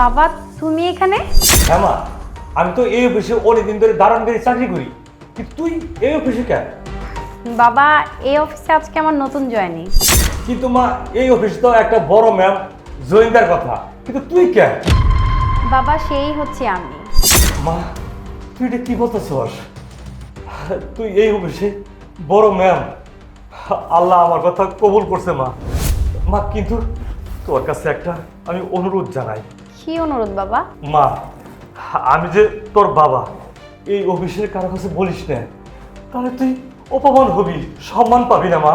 বাবা তুমি এখানে? হ্যাঁ মা আমি তো এই অফিসে অনেকদিন ধরে দারণগিরি চাকরি করি। কিন্তু তুই এই অফিসে কেন? বাবা এই অফিসে আজকে আমার নতুন জয়েনিং কিন্তু মা এই অফিসে তো একটা বড় ম্যাম জয়েন্দার কথা। কিন্তু তুই কেন? বাবা সেই হচ্ছে আমি। মা তুই এটা কি বলতেছস? তুই এই অফিসে বড় ম্যাম। আল্লাহ আমার কথা কবুল করছে মা। মা কিন্তু তোর কাছে একটা আমি অনুরোধ জানাই। কি অনুরোধ বাবা? মা আমি যে তোর বাবা এই অফিসের কারও কাছে বলিস না। তাহলে তুই অপমান হবি সম্মান পাবি না মা।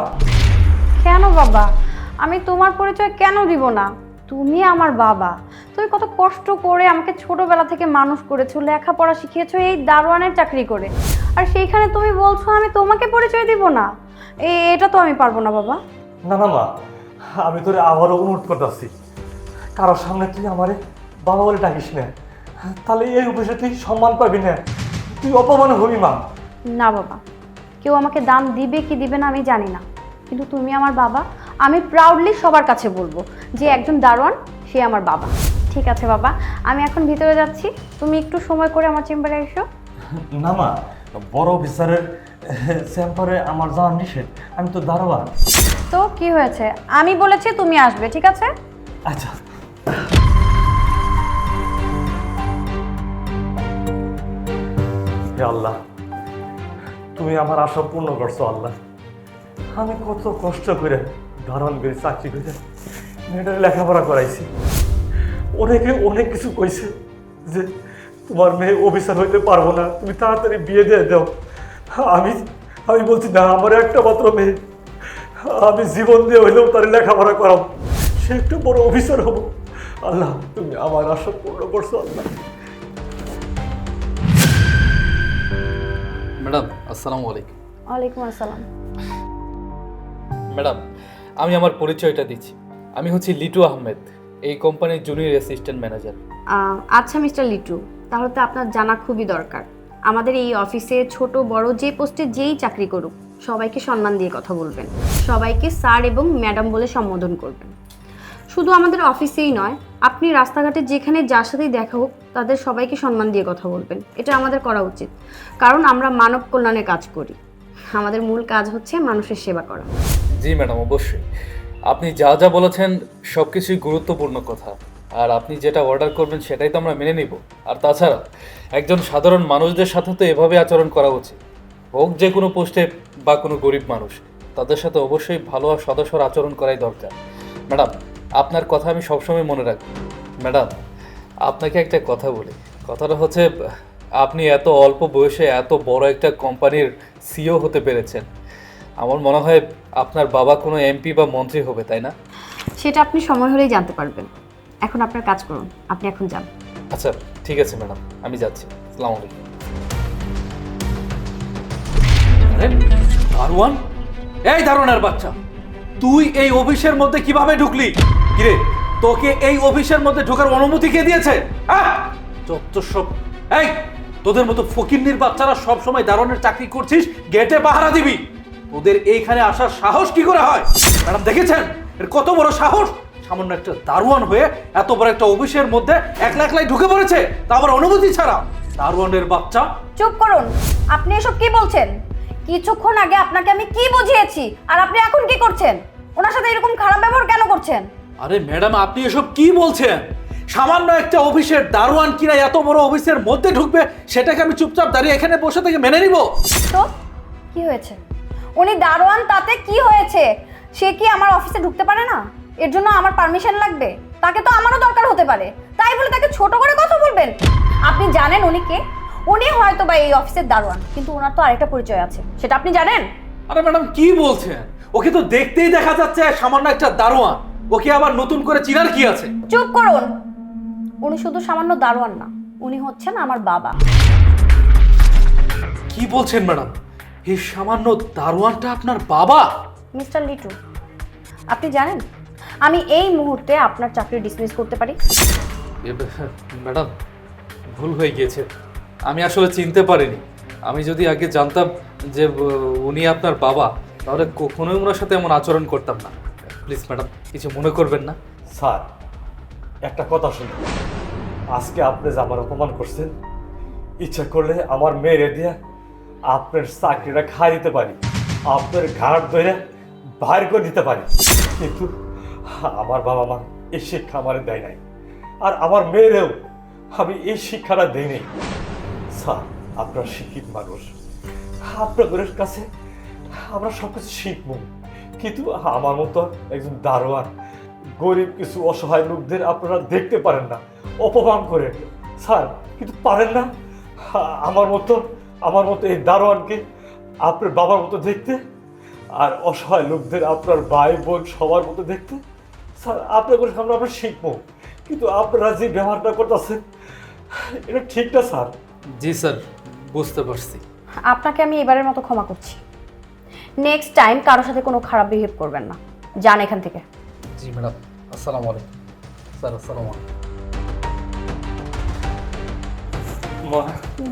কেন বাবা? আমি তোমার পরিচয় কেন দিব না? তুমি আমার বাবা। তুমি কত কষ্ট করে আমাকে ছোটবেলা থেকে মানুষ করেছ লেখাপড়া শিখিয়েছো এই দারোয়ানের চাকরি করে। আর সেইখানে তুমি বলছো আমি তোমাকে পরিচয় দিব না। এ- এটা তো আমি পারব না বাবা। না না মা আমি তোরে আবারও অনুরোধ করতেছি। কারোর সামনে তুই আমারে বাবা বলে ডাকিস না। তাহলে এই অফিসে তুই সম্মান পাবি না। তুই অপমান হবি মা। না বাবা কেউ আমাকে দাম দিবে কি দিবে না আমি জানি না। কিন্তু তুমি আমার বাবা আমি প্রাউডলি সবার কাছে বলব যে একজন দারোয়ান সে আমার বাবা। ঠিক আছে বাবা আমি এখন ভিতরে যাচ্ছি। তুমি একটু সময় করে আমার চেম্বারে এসো। না মা বড় অফিসারের চেম্বারে আমার যাওয়ার নিষেধ। আমি তো দারোয়ান। তো কি হয়েছে? আমি বলেছি তুমি আসবে ঠিক আছে? আচ্ছা। আল্লাহ। তুমি আমার আশা পূর্ণ করছ আল্লাহ। আমি কত কষ্ট করে ধারণ করে চাকরি করে মেয়েটার লেখাপড়া করাইছি। অনেকে অনেক কিছু কইছে যে তোমার মেয়ে অফিসার হইতে পারব না, তুমি তাড়াতাড়ি বিয়ে দিয়ে দাও। আমি আমি বলছি, না, আমার একটা মাত্র মেয়ে। আমি জীবন দিয়ে হইলেও তার লেখাপড়া করাবো। সে একটু বড় অফিসার হব। আল্লাহ, তুমি আমার আশা পূর্ণ করছ আল্লাহ। ম্যাডাম আসসালামু আলাইকুম। ওয়ালাইকুম আসসালাম। ম্যাডাম আমি আমার পরিচয়টা দিচ্ছি। আমি হচ্ছি লিটু আহমেদ এই কোম্পানির জুনিয়র অ্যাসিস্ট্যান্ট ম্যানেজার। আচ্ছা মিস্টার লিটু তাহলে তো আপনার জানা খুবই দরকার। আমাদের এই অফিসে ছোট বড় যে পোস্টে যেই চাকরি করুক সবাইকে সম্মান দিয়ে কথা বলবেন। সবাইকে স্যার এবং ম্যাডাম বলে সম্বোধন করবেন। শুধু আমাদের অফিসেই নয় আপনি রাস্তাঘাটে যেখানে যার সাথেই দেখা হোক, তাদের সবাইকে সম্মান দিয়ে কথা বলবেন। এটা আমাদের করা উচিত। কারণ আমরা মানব কল্যাণে কাজ করি। আমাদের মূল কাজ হচ্ছে মানুষের সেবা করা। জি ম্যাডাম, অবশ্যই। আপনি যা যা বলেছেন সব কিছুই গুরুত্বপূর্ণ কথা। আর আপনি যেটা অর্ডার করবেন, সেটাই তো আমরা মেনে নিব। আর তাছাড়া, একজন সাধারণ মানুষদের সাথে তো এভাবে আচরণ করা উচিত। হোক যে কোনো পোস্টে বা কোনো গরিব মানুষ, তাদের সাথে অবশ্যই ভালো আর সদস্যর আচরণ করাই দরকার। ম্যাডাম আপনার কথা আমি সবসময় মনে রাখব। ম্যাডাম আপনাকে একটা কথা বলি। কথাটা হচ্ছে আপনি এত অল্প বয়সে এত বড় একটা কোম্পানির সিও হতে পেরেছেন। আমার মনে হয় আপনার বাবা কোনো এমপি বা মন্ত্রী হবে তাই না? সেটা আপনি সময় হলেই জানতে পারবেন। এখন আপনার কাজ করুন আপনি এখন যান। আচ্ছা ঠিক আছে ম্যাডাম আমি যাচ্ছি। আসসালামু আলাইকুম। দারোয়ান? এই দারোয়ানের বাচ্চা তুই এই অফিসের মধ্যে কীভাবে ঢুকলি? কিরে তোকে এই অফিসের মধ্যে ঢোকার অনুমতি কে দিয়েছে? আহ! যত সব এই তোদের মতো ফকিন্নির বাচ্চারা সব সময় দারোয়ানের চাকরি করছিস গেটে পাহারা দিবি। তোদের এইখানে আসার সাহস কি করে হয়? ম্যাডাম দেখেছেন? এর কত বড় সাহস? সামান্য একটা দারোয়ান হয়ে এত বড় একটা অফিসের মধ্যে একলা একলাই ঢুকে পড়েছে তা আবার অনুমতি ছাড়া। দারোয়ানের বাচ্চা? চুপ করুন। আপনি এসব কি বলছেন? কিছুক্ষণ আগে আপনাকে আমি কি বুঝিয়েছি? আর আপনি এখন কি করছেন? ওনার সাথে এরকম খারাপ ব্যবহার কেন করছেন? আরে ম্যাডাম আপনি এসব কি বলছেন? সামান্য একটা অফিসের দারোয়ান কিনা এত বড় অফিসের মধ্যে ঢুকবে সেটাকে আমি চুপচাপ দাঁড়িয়ে এখানে বসে থেকে মেনে নিব? তো কি হয়েছে? উনি দারোয়ান তাতে কি হয়েছে? সে কি আমার অফিসে ঢুকতে পারে না? এর জন্য আমার পারমিশন লাগবে। তাকে তো আমারও দরকার হতে পারে। তাই বলে তাকে ছোট করে কথা বলবেন? আপনি জানেন উনি কে? উনি হয়তো বা এই অফিসের দারোয়ান কিন্তু ওনার তো আরেকটা পরিচয় আছে। সেটা আপনি জানেন? আরে ম্যাডাম কি বলছেন? ওকে তো দেখতেই দেখা যাচ্ছে সামান্য একটা দারোয়ান। ওকে আবার নতুন করে চিনার কি আছে? চুপ করুন। উনি শুধু সামান্য দারোয়ান না উনি হচ্ছেন আমার বাবা। কি বলছেন ম্যাডাম? এই সামান্য দারোয়ানটা আপনার বাবা? মিস্টার লিটু আপনি জানেন আমি এই মুহূর্তে আপনার চাকরি ডিসমিস করতে পারি? ম্যাডাম ভুল হয়ে গিয়েছে। আমি আসলে চিনতে পারিনি। আমি যদি আগে জানতাম যে উনি আপনার বাবা তাহলে কখনোই ওনার সাথে এমন আচরণ করতাম না। প্লিজ ম্যাডাম, কিছু মনে করবেন না। স্যার, একটা কথা শুনুন। আজকে আপনি যে আমার অপমান করছেন, ইচ্ছা করলে আমার মেয়েরে দিয়ে আপনার চাকরিটা খাই দিতে পারি, আপনার ঘাট ধরে বাইর করে দিতে পারি। কিন্তু আমার বাবা মা এই শিক্ষা আমার দেয় নাই, আর আমার মেয়েরেও আমি এই শিক্ষাটা দেই নাই। স্যার, আপনার শিক্ষিত মানুষ। আপনাদের কাছে আমরা সব কিছু শিখব। কিন্তু আমার মতো একজন দারোয়ান গরিব কিছু অসহায় লোকদের আপনারা দেখতে পারেন না অপমান করেন স্যার কিন্তু পারেন না? আমার মতো আমার মতো এই দারোয়ানকে আপনার বাবার মতো দেখতে আর অসহায় লোকদের আপনার ভাই বোন সবার মতো দেখতে? স্যার আপনাদের সামনে আমরা শিখব কিন্তু আপনারা যে ব্যবহারটা করতেছেন এটা ঠিক না স্যার। জি স্যার বুঝতে পারছি। আপনাকে আমি এবারের মতো ক্ষমা করছি। নেক্সট টাইম কারোর সাথে কোনো খারাপ বিহেভ করবেন না। যান এখান থেকে। জি ম্যাডাম আসসালামু আলাইকুম। স্যার আসসালামু আলাইকুম।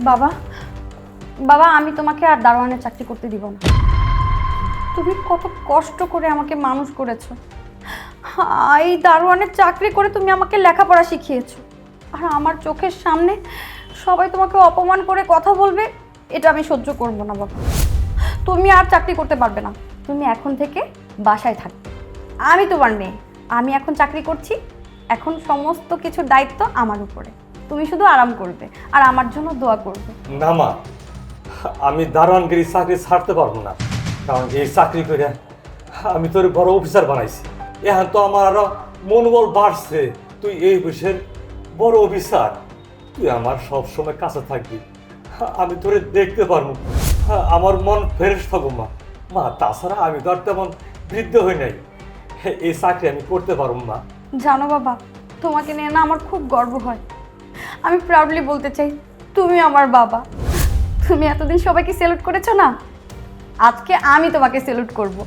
বাবা বাবা আমি তোমাকে আর দারোয়ানের চাকরি করতে দিব না। তুমি কত কষ্ট করে আমাকে মানুষ করেছ। এই দারোয়ানের চাকরি করে তুমি আমাকে লেখাপড়া শিখিয়েছো। আর আমার চোখের সামনে সবাই তোমাকে অপমান করে কথা বলবে এটা আমি সহ্য করব না বাবা। তুমি আর চাকরি করতে পারবে না। তুমি এখন থেকে বাসায় থাকবে আমি তোমার মেয়ে। আমি এখন চাকরি করছি। এখন সমস্ত কিছুর দায়িত্ব আমার উপরে। তুমি শুধু আরাম করবে আর আমার জন্য দোয়া করবে। না মা, আমি দারোয়ানগিরি চাকরি ছাড়তে পারব না। কারণ এই চাকরি করে আমি তোর বড় অফিসার বানাইছি। এখন তো আমার আরও মনোবল বাড়ছে। তুই এই বিষয়ের বড় অফিসার। তুই আমার সব সময় কাছে থাকবি। আমি তোরে দেখতে পারব। আমার মন ফ্রেশ থাকব মা। মা, তাছাড়া আমি তো আর তেমন বৃদ্ধ হই নাই। এই চাকরি আমি করতে পারব মা। জানো বাবা, তোমাকে নিয়ে না আমার খুব গর্ব হয়। আমি প্রাউডলি বলতে চাই, তুমি আমার বাবা। তুমি এতদিন সবাইকে সেলুট করেছ না? আজকে আমি তোমাকে সেলুট করব।